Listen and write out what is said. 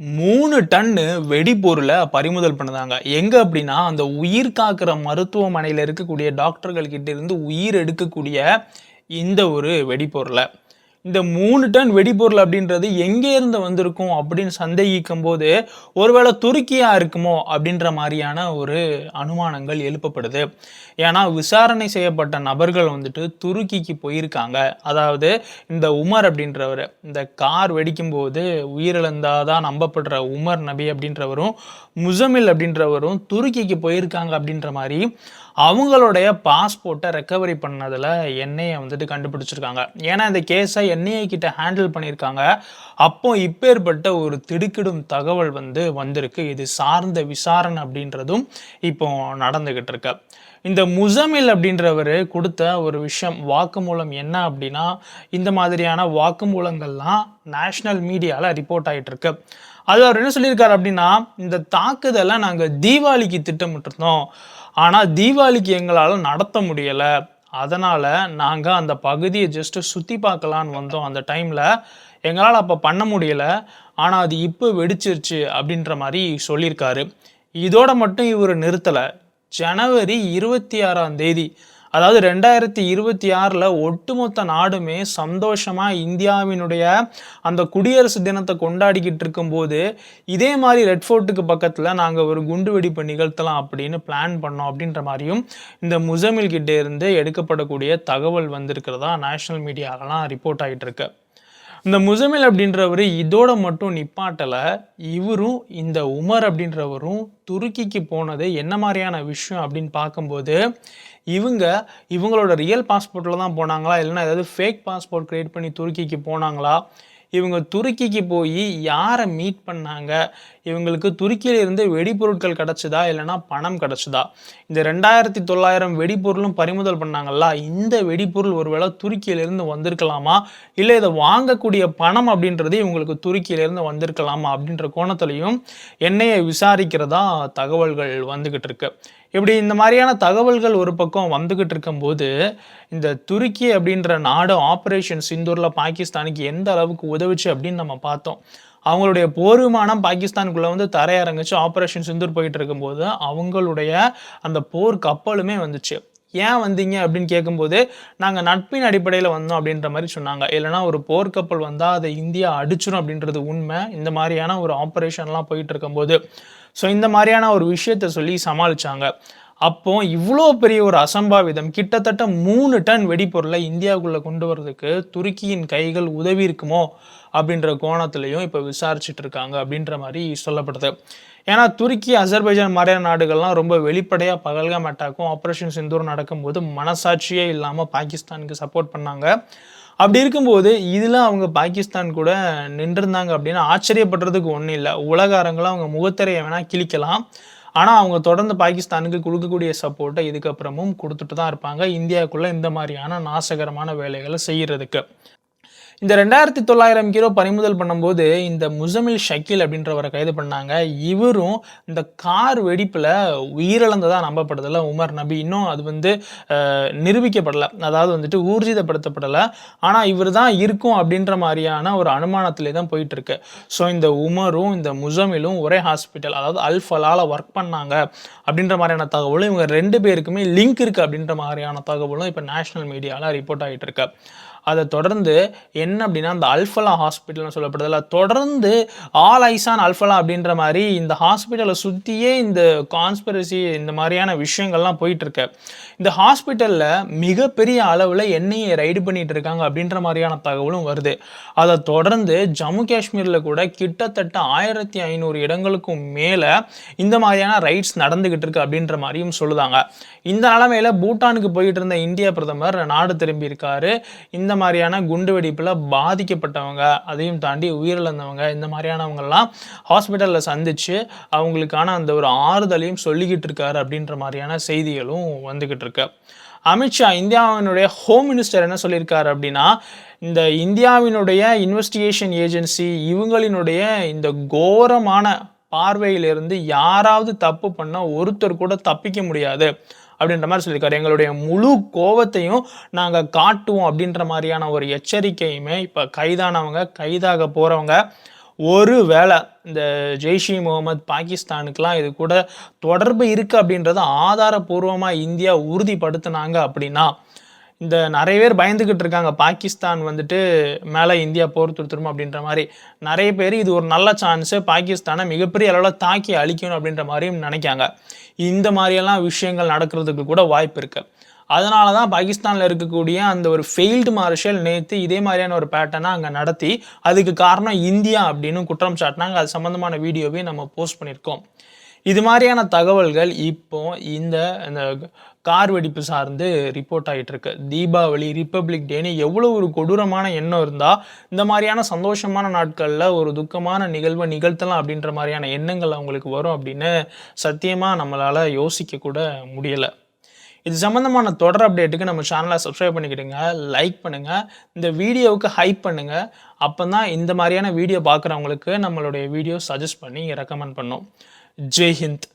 மூணு டன்னு வெடிபொருளை பறிமுதல் பண்ணுதாங்க. எங்க அப்படின்னா அந்த உயிர் காக்கிற மருத்துவமனையில் இருக்கக்கூடிய டாக்டர்கள் கிட்ட இருந்து உயிர் எடுக்கக்கூடிய இந்த ஒரு வெடிபொருளை. இந்த மூணு டன் வெடிபொருள் அப்படின்றது எங்கே இருந்து வந்திருக்கும் அப்படின்னு சந்தேகிக்கும் போது ஒருவேளை துருக்கியா இருக்குமோ அப்படின்ற மாதிரியான ஒரு அனுமானங்கள் எழுப்பப்படுது. ஏன்னா விசாரணை செய்யப்பட்ட நபர்கள் வந்துட்டு துருக்கிக்கு போயிருக்காங்க. அதாவது இந்த உமர் அப்படின்றவர் இந்த கார் வெடிக்கும் போது உயிரிழந்தாதான் நம்பப்படுற உமர் நபி அப்படின்றவரும் முசமில் அப்படின்றவரும் துருக்கிக்கு போயிருக்காங்க அப்படின்ற மாதிரி அவங்களுடைய பாஸ்போர்ட்டை ரெக்கவரி பண்ணதில் என்னையை வந்துட்டு கண்டுபிடிச்சிருக்காங்க. ஏன்னா இந்த கேஸை என்ஐஏ கிட்ட ஹேண்டில் பண்ணியிருக்காங்க. அப்போ இப்பேற்பட்ட ஒரு திடுக்கிடும் தகவல் வந்து வந்திருக்கு. இது சார்ந்த விசாரணை அப்படின்றதும் இப்போ நடந்துகிட்டு இருக்கு. இந்த முசமில் அப்படின்றவர் கொடுத்த ஒரு விஷயம் வாக்குமூலம் என்ன அப்படின்னா இந்த மாதிரியான வாக்குமூலங்கள்லாம் நேஷ்னல் மீடியாவில் ரிப்போர்ட் ஆகிட்டு இருக்கு. அது அவர் என்ன சொல்லியிருக்காரு அப்படின்னா இந்த தாக்குதலை நாங்கள் தீபாவளிக்கு திட்டமிட்டிருந்தோம். ஆனால் தீபாவளிக்கு எங்களால் நடத்த முடியலை. அதனால் நாங்கள் அந்த பகுதியை ஜஸ்ட்டு சுற்றி பார்க்கலான்னு வந்தோம். அந்த டைமில் எங்களால் அப்போ பண்ண முடியலை. ஆனால் அது இப்போ வெடிச்சிருச்சு அப்படின்ற மாதிரி சொல்லியிருக்காரு. இதோட மட்டும் இவர் நிறுத்தலை. ஜனவரி இருபத்தி ஆறாம் தேதி அதாவது ரெண்டாயிரத்தி இருபத்தி ஆறில் ஒட்டுமொத்த நாடுமே சந்தோஷமாக இந்தியாவினுடைய அந்த குடியரசு தினத்தை கொண்டாடிக்கிட்டு இருக்கும்போது இதே மாதிரி ரெட் ஃபோர்ட்டுக்கு பக்கத்தில் நாங்கள் ஒரு குண்டு வெடிப்பு நிகழ்த்தலாம் அப்படின்னு பிளான் பண்ணோம் அப்படின்ற மாதிரியும் இந்த முசமில் கிட்டே இருந்து எடுக்கப்படக்கூடிய தகவல் வந்திருக்கிறதா நேஷனல் மீடியாலலாம் ரிப்போர்ட் ஆகிட்டு இருக்கு. இந்த முசமில் அப்படின்றவர் இதோட மட்டும் நிப்பாட்டலை இவரும் இந்த உமர் அப்படின்றவரும் துருக்கிக்கு போனது என்ன மாதிரியான விஷயம் அப்படின்னு பார்க்கும்போது இவங்க இவங்களோட ரியல் பாஸ்போர்ட்டில் தான் போனாங்களா? இல்லைன்னா ஏதாவது ஃபேக் பாஸ்போர்ட் க்ரியேட் பண்ணி துருக்கிக்கு போனாங்களா? இவங்க துருக்கிக்கு போய் யாரை மீட் பண்ணாங்க? இவங்களுக்கு துருக்கியிலிருந்து வெடிபொருட்கள் கிடச்சிதா? இல்லைனா பணம் கிடச்சிதா? இந்த ரெண்டாயிரத்தி தொள்ளாயிரம் வெடிபொருளும் பறிமுதல் பண்ணாங்கல்ல இந்த வெடிபொருள் ஒருவேளை துருக்கியிலிருந்து வந்திருக்கலாமா? இல்லை இதை வாங்கக்கூடிய பணம் அப்படின்றது இவங்களுக்கு துருக்கியிலிருந்து வந்திருக்கலாமா அப்படின்ற கோணத்துலையும் என்னையை விசாரிக்கிறதா தகவல்கள் வந்துக்கிட்டு இருக்கு. இப்படி இந்த மாதிரியான தகவல்கள் ஒரு பக்கம் வந்துக்கிட்டு இருக்கும்போது இந்த துருக்கி அப்படின்ற நாடு ஆப்ரேஷன் சிந்தூரில் பாகிஸ்தானுக்கு எந்த அளவுக்கு உதவுச்சு அப்படின்னு நம்ம பார்த்தோம். அவங்களுடைய போர் விமானம் பாகிஸ்தானுக்குள்ளே வந்து தரையிறங்குச்சு. ஆப்ரேஷன் சிந்தூர் போயிட்டு இருக்கும்போது அவங்களுடைய அந்த போர் கப்பலுமே வந்துச்சு. ஏன் வந்தீங்க அப்படின்னு கேட்கும்போது நாங்கள் நட்பின் அடிப்படையில் வந்தோம் அப்படின்ற மாதிரி சொன்னாங்க. இல்லைனா ஒரு போர்க்கப்பல் வந்தால் அதை இந்தியா அடிச்சிடும் அப்படின்றது உண்மை. இந்த மாதிரியான ஒரு ஆப்ரேஷன்லாம் போயிட்டு இருக்கும்போது ஸோ இந்த மாதிரியான ஒரு விஷயத்த சொல்லி சமாளித்தாங்க அப்போ இவ்வளோ பெரிய ஒரு அசம்பாவிதம் கிட்டத்தட்ட மூணு டன் வெடிப்பொருளை இந்தியாவுக்குள்ளே கொண்டு வர்றதுக்கு துருக்கியின் கைகள் உதவி இருக்குமோ அப்படின்ற கோணத்துலையும் இப்போ விசாரிச்சுட்டு இருக்காங்க அப்படின்ற மாதிரி சொல்லப்படுது. ஏன்னா துருக்கி அசர்பைஜான் மாதிரியான நாடுகள்லாம் ரொம்ப வெளிப்படையாக பகல்காம் அட்டாக்கும் ஆப்ரேஷன் சிந்தூர் நடக்கும்போது மனசாட்சியே இல்லாமல் பாகிஸ்தானுக்கு சப்போர்ட் பண்ணாங்க. அப்படி இருக்கும்போது இதில் அவங்க பாகிஸ்தான் கூட நின்றுருந்தாங்க அப்படின்னா ஆச்சரியப்படுறதுக்கு ஒன்றும் இல்லை. உலக அரங்கில் அவங்க முகத்திரையை வேணால் கிழிக்கலாம். ஆனால் அவங்க தொடர்ந்து பாகிஸ்தானுக்கு கொடுக்கக்கூடிய சப்போர்ட்டை இதுக்கப்புறமும் கொடுத்துட்டு தான் இருப்பாங்க. இந்தியாவுக்குள்ளே இந்த மாதிரியான நாசகரமான வேலைகளை செய்கிறதுக்கு இந்த ரெண்டாயிரத்தி தொள்ளாயிரம் கிலோ பறிமுதல் பண்ணும்போது இந்த முசமில் ஷக்கீல் அப்படின்றவரை கைது பண்ணாங்க. இவரும் இந்த கார் வெடிப்பில் உயிரிழந்ததாக நம்பப்படுதில்ல. உமர் நபி இன்னும் அது வந்து நிரூபிக்கப்படலை. அதாவது வந்துட்டு ஊர்ஜிதப்படுத்தப்படலை. ஆனால் இவர் தான் இருக்கும் அப்படின்ற மாதிரியான ஒரு அனுமானத்திலே தான் போயிட்டுருக்கு. ஸோ இந்த உமரும் இந்த முசமிலும் ஒரே ஹாஸ்பிட்டல் அதாவது அல்ஃபலால் ஒர்க் பண்ணாங்க அப்படின்ற மாதிரியான தகவலும் இவங்க ரெண்டு பேருக்குமே லிங்க் இருக்குது அப்படின்ற மாதிரியான தகவலும் இப்போ நேஷனல் மீடியாவில் ரிப்போர்ட் ஆகிட்டு இருக்கு அதை தொடர்ந்து என்ன அப்படின்னா அந்த அல்ஃபலா ஹாஸ்பிட்டல்னு சொல்லப்படுதில்ல தொடர்ந்து ஆல் ஐசான் அல்ஃபலா அப்படின்ற மாதிரி இந்த ஹாஸ்பிட்டலை சுற்றியே இந்த கான்ஸ்பிரசி இந்த மாதிரியான விஷயங்கள்லாம் போயிட்டுருக்கு. இந்த ஹாஸ்பிட்டலில் மிகப்பெரிய அளவில் எண்ணெயை ரைடு பண்ணிகிட்டு இருக்காங்க அப்படின்ற மாதிரியான தகவலும் வருது. அதை தொடர்ந்து ஜம்மு காஷ்மீரில் கூட கிட்டத்தட்ட ஆயிரத்தி ஐநூறு இடங்களுக்கும் மேலே இந்த மாதிரியான ரைட்ஸ் நடந்துக்கிட்டு இருக்கு அப்படின்ற மாதிரியும் சொல்லுதாங்க. இந்த நிலமையில் பூட்டானுக்கு போயிட்டு இருந்த இந்திய பிரதமர் நாடு திரும்பியிருக்காரு. இந்த மாதிரியான குண்டு வெடிப்பில் பாதிக்கப்பட்டவங்க அதையும் தாண்டி உயிரிழந்தவங்க இந்த மாதிரியானவங்கெல்லாம் ஹாஸ்பிட்டலில் சந்தித்து அவங்களுக்கான அந்த ஒரு ஆறுதலையும் சொல்லிக்கிட்டு இருக்காரு அப்படின்ற மாதிரியான செய்திகளும் வந்துக்கிட்டு இருக்கு. அமித்ஷா இந்தியாவினுடைய ஹோம் மினிஸ்டர் என்ன சொல்லியிருக்காரு அப்படின்னா இந்த இந்தியாவினுடைய இன்வெஸ்டிகேஷன் ஏஜென்சி இவங்களினுடைய இந்த கோரமான பார்வையிலிருந்து யாராவது தப்பு பண்ணால் ஒருத்தர் கூட தப்பிக்க முடியாது. அப்படின்ற மாதிரி சொல்லியிருக்காரு. எங்களுடைய முழு கோவத்தையும் நாங்கள் காட்டுவோம் அப்படின்ற மாதிரியான ஒரு எச்சரிக்கையுமே இப்போ கைதானவங்க கைதாக போகிறவங்க ஒரு வேளை இந்த ஜெய்ஷி முகமது பாகிஸ்தானுக்கெலாம் இது கூட தொடர்பு இருக்குது அப்படின்றத ஆதாரபூர்வமாக இந்தியா உறுதிப்படுத்தினாங்க அப்படின்னா இந்த நிறைய பேர் பயந்துக்கிட்டு இருக்காங்க. பாகிஸ்தான் வந்துட்டு மேலே இந்தியா போர் தொடுத்துருமோ அப்படின்ற மாதிரி. நிறைய பேர் இது ஒரு நல்ல சான்ஸு பாகிஸ்தானை மிகப்பெரிய அளவில் தாக்கி அழிக்கணும் அப்படின்ற மாதிரியும் நினைக்காங்க. இந்த மாதிரியெல்லாம் விஷயங்கள் நடக்கிறதுக்கு கூட வாய்ப்பு இருக்குது அதனால தான் பாகிஸ்தானில் இருக்கக்கூடிய அந்த ஒரு ஃபெயில்டு மார்ஷல் நேற்று இதே மாதிரியான ஒரு பேட்டர்னை அங்கே நடத்தி அதுக்கு காரணம் இந்தியா அப்படின்னு குற்றம் சாட்டினாங்க. அது சம்மந்தமான வீடியோவையும் நம்ம போஸ்ட் பண்ணியிருக்கோம். இது மாதிரியான தகவல்கள் இப்போ இந்த இந்த கார் வெடிப்பு சார்ந்து ரிப்போர்ட் ஆகிட்டு இருக்கு தீபாவளி ரிப்பப்ளிக் டேன்னு எவ்வளோ ஒரு கொடூரமான எண்ணம் இருந்தால் இந்த மாதிரியான சந்தோஷமான நாட்களில் ஒரு துக்கமான நிகழ்வை நிகழ்த்தலாம் அப்படின்ற மாதிரியான எண்ணங்கள் அவங்களுக்கு வரும் அப்படின்னு சத்தியமாக நம்மளால் யோசிக்க கூட முடியலை. இது சம்மந்தமான தொடர் அப்டேட்டுக்கு நம்ம சேனலை சப்ஸ்கிரைப் பண்ணிக்கிடுங்க லைக் பண்ணுங்கள் இந்த வீடியோவுக்கு ஹைப் பண்ணுங்கள் அப்போ தான் இந்த மாதிரியான வீடியோ பார்க்குறவங்களுக்கு நம்மளுடைய வீடியோ சஜஸ்ட் பண்ணி ரெக்கமெண்ட் பண்ணும். जय हिंद